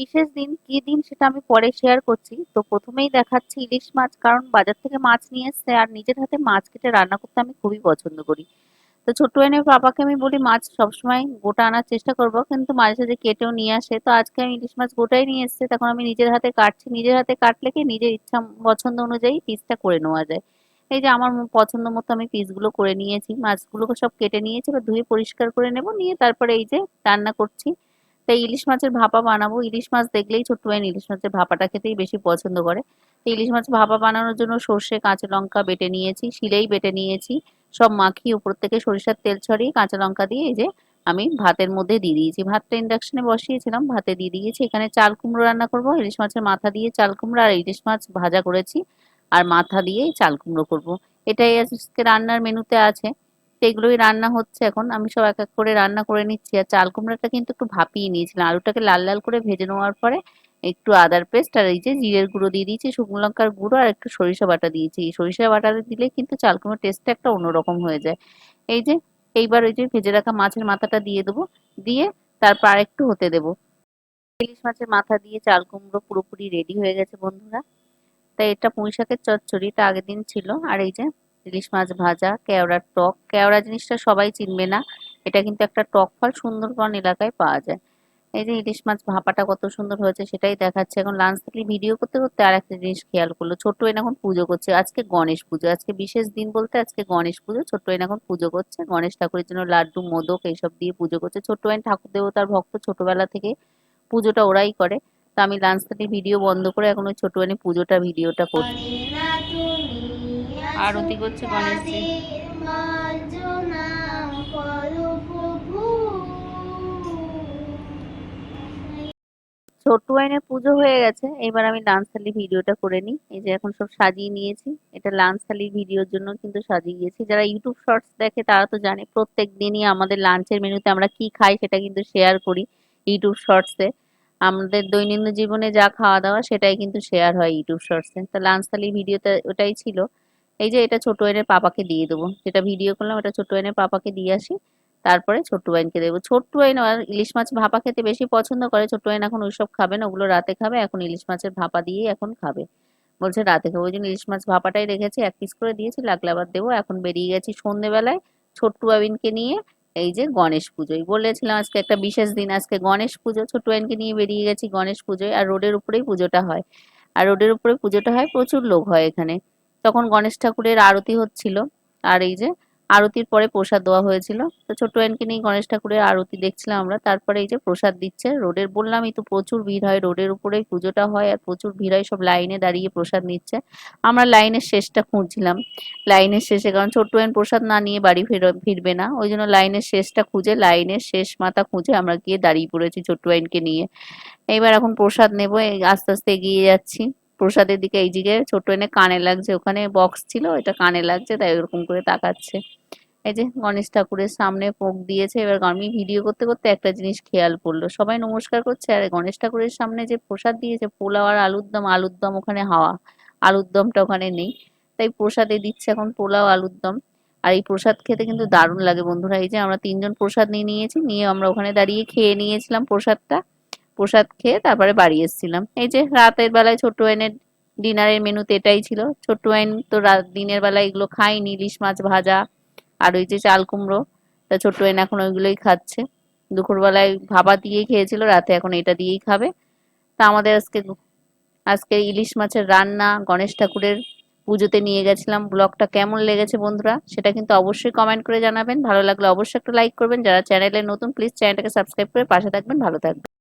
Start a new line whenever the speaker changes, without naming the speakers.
বিশেষ দিন, কি দিন সেটা আমি পরে শেয়ার করছি। তো প্রথমেই দেখাচ্ছি ইলিশ মাছ, কারণ বাজার থেকে মাছ নিয়ে এসছে আর নিজের হাতে মাছ কেটে রান্না করতে আমি খুবই পছন্দ করি। তো ছোট্ট এনে বাবাকে আমি বলি, মাছ সবসময় গোটা আনার চেষ্টা করব, কিন্তু মাঝে সাঝে কেটেও নিয়ে আসে। তো আজকে আমি ইলিশ মাছ গোটাই নিয়ে এসছে, তখন আমি নিজের হাতে কাটছি। নিজের হাতে কাটলে কি নিজের ইচ্ছা পছন্দ অনুযায়ী পিসটা করে নেওয়া যায়। এই যে আমার পছন্দ মতো আমি পিসগুলো করে নিয়েছি, মাছগুলোকে সব কেটে নিয়েছি, এবার ধুয়ে পরিষ্কার করে নেব, নিয়ে তারপরে এই যে রান্না করছি। তাই ইলিশ মাছের ভাপা বানাবো। ইলিশ মাছ দেখলেই ছোট্ট ভাই ইলিশ মাছের ভাপাটা খেতেই বেশি পছন্দ করে। তো ইলিশ মাছ ভাপা বানানোর জন্য সর্ষে, কাঁচা লঙ্কা বেটে নিয়েছি, শিলেই বেটে নিয়েছি। সব মাখিয়ে উপর থেকে সরিষার তেল ছড়িয়ে কাঁচা লঙ্কা দিয়ে এই যে আমি ভাতের মধ্যে দিয়ে দিয়েছি। ভাতটা ইন্ডাকশনে বসিয়েছিলাম, ভাতে দিয়ে দিয়েছি। এখানে চাল কুমড়ো রান্না করব। ইলিশ মাছের মাথা দিয়ে চাল কুমড়ো আর ইলিশ মাছ ভাজা করেছি। আর মাথা দিয়ে চাল কুমড়ো করব। এটাই আজকে রান্নার মেনুতে আছে। এগুলোই রান্না হচ্ছে এখন। আমি সব এক এক করে রান্না করে নিচ্ছি। আর চাল কুমড়াটা কিন্তু একটু ভাপিয়ে নিয়েছিলাম। আলুটাকে লাল লাল করে ভেজে নেওয়ার পরে একটু আদার পেস্ট আর এই যে জিরের গুঁড়ো দিয়ে দিয়েছি, শুকনো লঙ্কার গুঁড়ো আর একটু সরিষা বাটা দিয়েছি। এই সরিষা বাটা দিলে কিন্তু চাল কুমড়োর টেস্টটা একটা অন্যরকম হয়ে যায়। এই যে এইবার ওই যে ভেজে রাখা মাছের মাথাটা দিয়ে দেবো। দিয়ে তারপর আর একটু হতে দেবো। ইলিশ মাছের মাথা দিয়ে চাল কুমড়ো পুরোপুরি রেডি হয়ে গেছে বন্ধুরা। তাই এটা পুঁই শাকের চচ্চড়ি। এটা আগের দিন ছিল। আর এই যে ইলিশ মাছ ভাজা, কেওড়ার টক। কেওড়া জিনিসটা সবাই চিনবে না। এটা কিন্তু একটা টক ফল সুন্দরবন এলাকায় পাওয়া যায়। এই যে ইলিশ মাছ ভাপাটা কত সুন্দর হয়েছে সেটাই দেখাচ্ছে। এখন লাঞ্চ থেকে ভিডিও করতে করতে আর একটা জিনিস খেয়াল করল, ছোট্ট এন এখন পুজো করছে। আজকে গণেশ পুজো, আজকে বিশেষ দিন বলতে আজকে গণেশ পুজো। ছোট্ট এন এখন পুজো করছে। গণেশ ঠাকুরের জন্য লাড্ডু, মোদক এইসব দিয়ে পুজো করছে। ছোট্ট এন ঠাকুর দেবতার ভক্ত ছোটবেলা থেকে পুজোটা ওরাই করে। তো আমি লাঞ্চ থেকে ভিডিও বন্ধ করে এখন ওই ছোট এনে পুজোটা ভিডিওটা করছি। আরতি করছে গণেশজি। ছোট্ট আইনের পুজো হয়ে গেছে। এবার আমি লাঞ্চ থালি ভিডিওটা করে নিই। এই যে এখন সব সাজিয়ে নিয়েছি। এটা লাঞ্চ থালির ভিডিওর জন্য কিন্তু সাজিয়ে গিয়েছি। যারা ইউটিউব শর্টস দেখে তারা তো জানে, প্রত্যেক দিনই আমাদের লাঞ্চের মেনুতে আমরা কি খাই সেটা কিন্তু শেয়ার করি ইউটিউব শর্টসে আমাদের দৈনন্দিন জীবনে যা খাওয়া দাওয়া সেটাই কিন্তু শেয়ার হয় ইউটিউব শর্টসে তো লাঞ্চ থালির ভিডিওটা ওটাই ছিল। এই যে এটা ছোট এনের পাপাকে দিয়ে দেবো। যেটা ভিডিও করলাম, এটা ছোট এনের পাপাকে দিয়ে আসি। তারপরে ছোট্টু আইনকে দেবো। ছোট্টু আইন আর ইলিশ মাছ ভাপা খেতে বেশি পছন্দ করে। ছোট্ট আইন এখন ওইসব খাবে না, ওগুলো রাতে খাবে। এখন ইলিশ মাছের ভাপা দিয়েই এখন খাবে। বলছে, রাতে খাব। ওই জন্য ইলিশ মাছ ভাপাটাই রেখেছি। এক পিস করে দিয়েছি, লাগলে আবার দেবো। এখন বেরিয়ে গেছি সন্ধেবেলায় ছোট্টু আবিনকে নিয়ে এই যে গণেশ পুজোয়। বলেছিলাম আজকে একটা বিশেষ দিন, আজকে গণেশ পুজো। ছোট্ট আইনকে নিয়ে বেরিয়ে গেছি গণেশ পুজোয়। আর রোডের উপরেই পুজোটা হয়। আর রোডের উপরে পুজোটা হয়, প্রচুর লোক হয় এখানে। তখন গণেশ ঠাকুরের আরতি হচ্ছিল। আর এই যে আরতির পরে প্রসাদ দেওয়া হয়েছিল। তো ছোট্ট আইনকে নিয়ে গণেশ ঠাকুরের আরতি দেখছিলাম আমরা। তারপরে এই যে প্রসাদ দিচ্ছে রোডের, বললামই তো প্রচুর ভিড় হয় রোডের উপরেই পুজোটা হয় আর প্রচুর ভিড় হয়, সব লাইনে দাঁড়িয়ে প্রসাদ নিচ্ছে। আমরা লাইনের শেষটা খুঁজছিলাম। লাইনের শেষে, কারণ ছোট্ট আইন প্রসাদ না নিয়ে বাড়ি ফের, ফিরবে না। ওই জন্য লাইনের শেষটা খুঁজে, লাইনের শেষ মাথা খুঁজে আমরা গিয়ে দাঁড়িয়ে পড়েছি ছোট্ট আইনকে নিয়ে। এইবার এখন প্রসাদ নেব আস্তে আস্তে এগিয়ে যাচ্ছি। প্রসাদের দিকে এই দিকে ছোট এনে কানে লাগছে। ওখানে বক্স ছিল এটা কানে লাগছে, তাই ওরকম করে তাকাচ্ছে। এই যে গণেশ ঠাকুরের সামনে পোক দিয়েছে, এবার আমি ভিডিও করতে করতে একটা জিনিস খেয়াল পড়ল। সবাই নমস্কার করছে, আর গণেশ ঠাকুরের সামনে যে প্রসাদ দিয়েছে, পোলাও আর আলুর দম আলুর দম ওখানে হাওয়া, আলুর দমটা ওখানে নেই। তাই প্রসাদে দিচ্ছে এখন পোলাও, আলুর দম। আর এই প্রসাদ খেতে কিন্তু দারুণ লাগে বন্ধুরা। এই যে আমরা তিনজন প্রসাদ নিয়ে নিয়েছি, নিয়ে আমরা ওখানে দাঁড়িয়ে খেয়ে নিয়েছিলাম প্রসাদটা। প্রসাদ খেয়ে তারপরে বাড়ি এসেছিলাম। এই যে রাতের বেলায় ছোট্ট ওয়াইনের ডিনারের মেনুতে এটাই ছিল। ছোট্ট ওয়াইন তো দিনের বেলায় এগুলো খাইনি ইলিশ মাছ ভাজা আর ওই যে চাল কুমড়ো। তা ছোট্ট ওয়াইন এখন ওইগুলোই খাচ্ছে। দুপুরবেলায় ভাবা দিয়েই খেয়েছিল, রাতে এখন এটা দিয়েই খাবে। তা আমাদের আজকে আজকে ইলিশ মাছের রান্না গণেশ ঠাকুরের পুজোতে নিয়ে গেছিলাম। ব্লগটা কেমন লেগেছে বন্ধুরা সেটা কিন্তু অবশ্যই কমেন্ট করে জানাবেন। ভালো লাগলে অবশ্যই একটা লাইক করবেন। যারা চ্যানেলে নতুন প্লিজ চ্যানেলটাকে সাবস্ক্রাইব করে পাশে থাকবেন। ভালো থাকবেন।